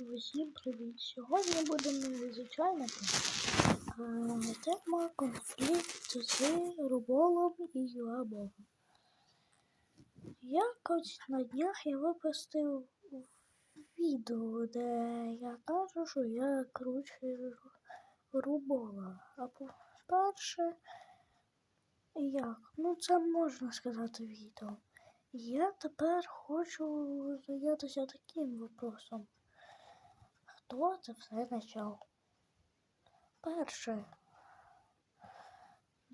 Усім привіт! Сьогодні будемо звичайно тема конфлікт з Руболом і Юабом. Якось на днях я випустив відео, де я кажу, що я круче Рубола. А по-перше, як? Ну це можна сказати відео. Я тепер хочу зайнятися таким вопросом. Хто це все почав? Перше.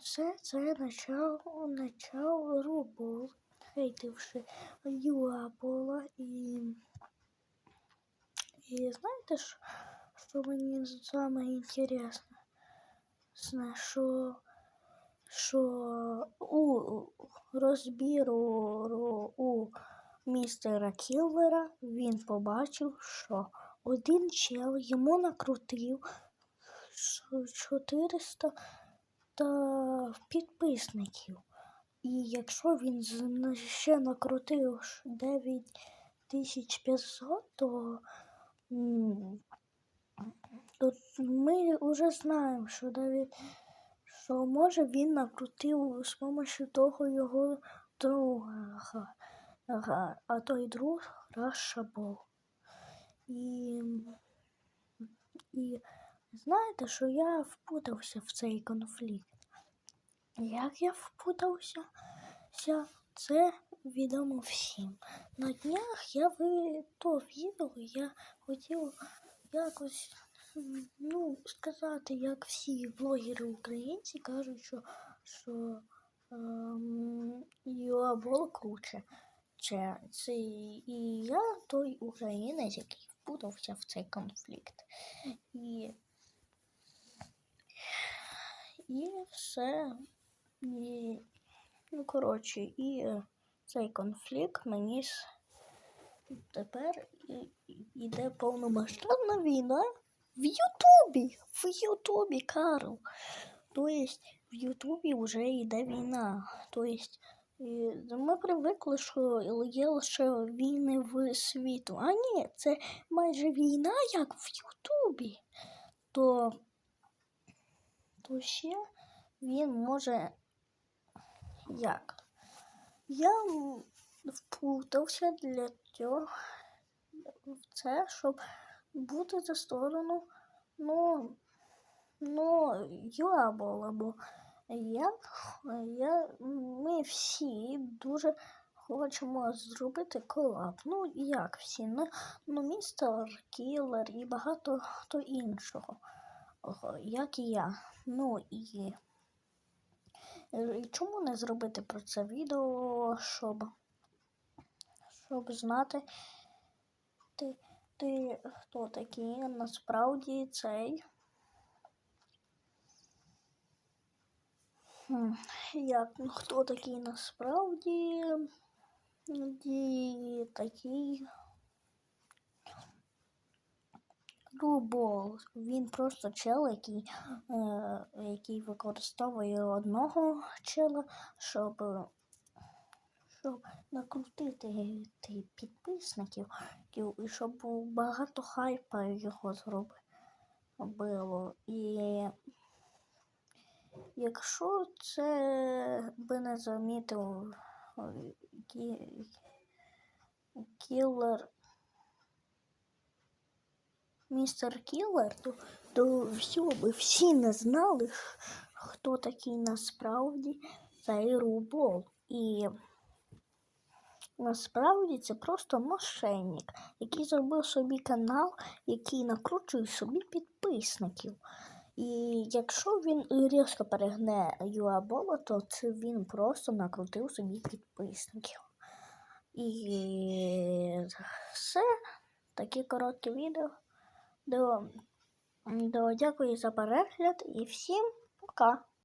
Це це почав, почав Рубол, хейтивши Юабола і. І знаєте, що, що мені саме інтересно? Зна, що, що у розбіру у містера Кіллера він побачив, що один чел йому накрутив 400 та підписників. І якщо він ще накрутив 9500, то, то ми вже знаємо, що, Давід, що може він накрутив з допомогою того його друга, а той друг Раша був. І, і знаєте, що я впутався в цей конфлікт. Як я впутався, це відомо всім. На днях я ви то відео, я хотів якось ну, сказати, як всі блогери українці кажуть, що, що ем, Юабол круче. Це, це і я той українець, який впутався в цей конфлікт. І, і все. І, ну, коротше, і цей конфлікт мені тепер іде повномасштабна війна в Ютубі. В Ютубі, Карл. Тобто в Ютубі вже йде війна. Тобто і ми привикли, що є лише війни в світу. А ні, це майже війна, як в Ютубі. То, то ще він може як? Я м, вплутався для цього в це, щоб бути за сторону, ну, ну, Юабола, бо я, я, ми всі дуже хочемо зробити колаб. Ну, як всі, ну, містер Кілер і багато хто іншого, Ого, як і я. Ну і чому не зробити про це відео, щоб, щоб знати, ти, ти хто такий насправді цей. Як хто такий насправді Ді, такий Рубол. Він просто чел, який, е, який використовує одного чела, щоб, щоб накрутити підписників, і щоб багато хайпа його зробило. І Якщо це би не замітив е, кілер, містер Кілер, то, то все би всі не знали, хто такий насправді цей рубол. І насправді це просто мошенник, який зробив собі канал, який накручує собі підписників. І якщо він різко перегне Юабола, то це він просто накрутив собі підписників. І все. Такі короткі відео. До, до, дякую за перегляд і всім пока!